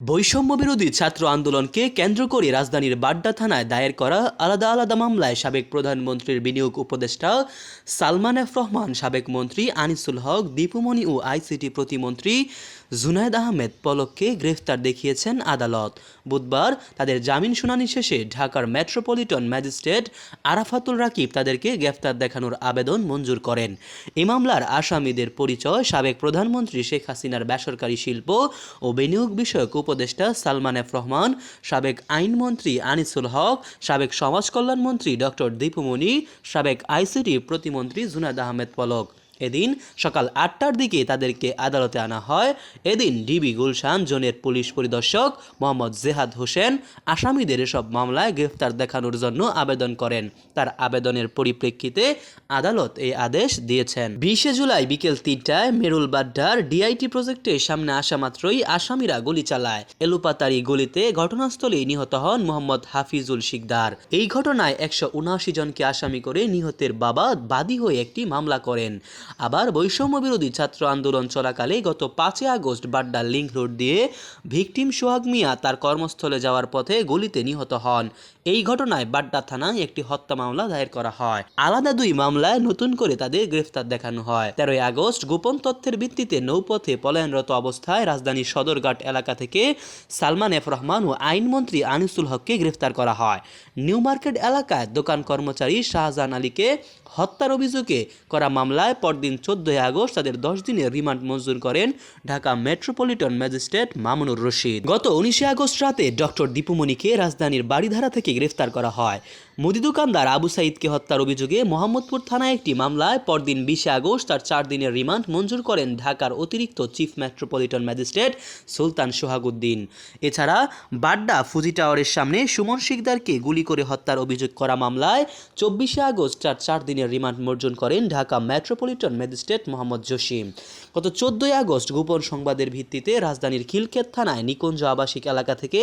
বৈষম্য বিরোধী ছাত্র আন্দোলনকে কেন্দ্র করে রাজধানীর বাড্ডা থানায় দায়ের করা আলাদা আলাদা মামলায় সাবেক প্রধানমন্ত্রীর বিনিয়োগ উপদেষ্টা সালমান এফ রহমান, সাবেক মন্ত্রী আনিসুল হক, দীপুমণি ও আইসিটি প্রতিমন্ত্রী জুনায়েদ আহমেদ পলককে গ্রেফতার দেখিয়েছেন আদালত। বুধবার তাদের জামিন শুনানি শেষে ঢাকার মেট্রোপলিটন ম্যাজিস্ট্রেট আরাফাতুল রাকিব তাদেরকে গ্রেফতার দেখানোর আবেদন মঞ্জুর করেন। এ মামলার আসামিদের পরিচয় সাবেক প্রধানমন্ত্রী শেখ হাসিনার বেসরকারি শিল্প ও বিনিয়োগ বিষয়ক উপদেষ্টা সালমান এফ রহমান, সাবেক আইনমন্ত্রী আনিসুল হক, সাবেক সমাজ কল্যাণ মন্ত্রী ডক্টর দীপুমণি, সাবেক আইসিটি প্রতিমন্ত্রী জুনাদ আহমেদ পলক। এদিন সকাল আটটার দিকে তাদেরকে আদালতে আনা হয়। এদিন ডিবি গুলশান জোনের পুলিশ পরিদর্শক মোহাম্মদ জেহাদ হোসেন আসামিদের এসব মামলায় গ্রেফতার দেখানোর জন্য আবেদন করেন। তার আবেদনের পরিপ্রেক্ষিতে আদালত এই আদেশ দিয়েছেন। বিশে জুলাই বিকেল তিনটায় মেরুল বাড্ডার ডিআইটি প্রজেক্টের সামনে আসা মাত্রই আসামিরা গুলি চালায়। এলুপাতারি গুলিতে ঘটনাস্থলেই নিহত হন মোহাম্মদ হাফিজুল শিকদার। এই ঘটনায় একশো উনআশি জনকে আসামি করে নিহতের বাবা বাদী হয়ে একটি মামলা করেন। আবার বৈষম্য বিরোধী ছাত্র আন্দোলন চলাকালে গত পাঁচই আগস্ট বাড্ডার লিঙ্ক রোড দিয়ে ভিকটিম সোহাগ মিয়া তার কর্মস্থলে যাওয়ার পথে গুলিতে নিহত হন। এই ঘটনায় বাড্ডা থানায় একটি হত্যা মামলা দায়ের করা হয়। আলাদা দুই মামলায় নতুন করে তাদের গ্রেফতার দেখানো হয়। তেরোই আগস্ট গোপন তথ্যের ভিত্তিতে নৌপথে পলায়নরত অবস্থায় রাজধানীর সদরঘাট এলাকা থেকে সালমান এফ রহমান ও আইনমন্ত্রী আনিসুল হককে গ্রেফতার করা হয়। নিউ মার্কেট এলাকায় দোকান কর্মচারী শাহজাহান আলীকে হত্যার অভিযোগে করা মামলায় পরদিন চোদ্দই আগস্ট তাদের দশ দিনের রিমান্ড মঞ্জুর করেন ঢাকা মেট্রোপলিটন ম্যাজিস্ট্রেট মামুনুর রশিদ। গত উনিশে আগস্ট রাতে ডক্টর দীপুমণিকে রাজধানীর বাড়িধারা থেকে গ্রেফতার করা হয়। মুদি দোকানদার আবু সাইদকে হত্যার অভিযোগে মোহাম্মদপুর থানায় একটি মামলায় পরদিন বিশে আগস্ট তার চার দিনের রিমান্ড মঞ্জুর করেন ঢাকার অতিরিক্ত chief metropolitan magistrate Sultan Sohaguddin. এছাড়া বাড্ডা ফুজি টাওয়ারের সামনে সুমন শিকদারকে গুলি করে হত্যার অভিযোগ করা মামলায় চব্বিশে আগস্ট তার চার দিনের রিমান্ড মঞ্জুর করেন ঢাকা মেট্রোপলিটন ম্যাজিস্ট্রেট মোহাম্মদ জসিম। গত চোদ্দই আগস্ট গোপন সংবাদের ভিত্তিতে রাজধানীর খিলক্ষেত থানায় নিকুঞ্জ আবাসিক এলাকা থেকে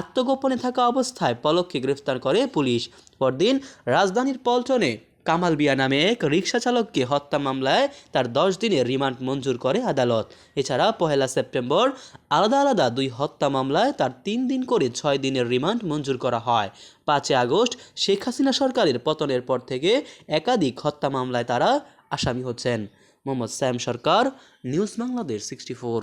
আত্মগোপনে থাকা অবস্থায় পলককে গ্রেফতার করে পুলিশ। পরদিন রাজধানীর পল্টনে কামাল বিয়া নামে এক রিক্সা চালককে হত্যা মামলায় তার দশ দিনের রিমান্ড মঞ্জুর করে আদালত। এছাড়া পহেলা সেপ্টেম্বর আলাদা আলাদা দুই হত্যা মামলায় তার তিন দিন করে ছয় দিনের রিমান্ড মঞ্জুর করা হয়। পাঁচই আগস্ট শেখ হাসিনা সরকারের পতনের পর থেকে একাধিক হত্যা মামলায় তারা আসামি হচ্ছেন। Mohammad Sam Sarkar, news Bangladesh sixty four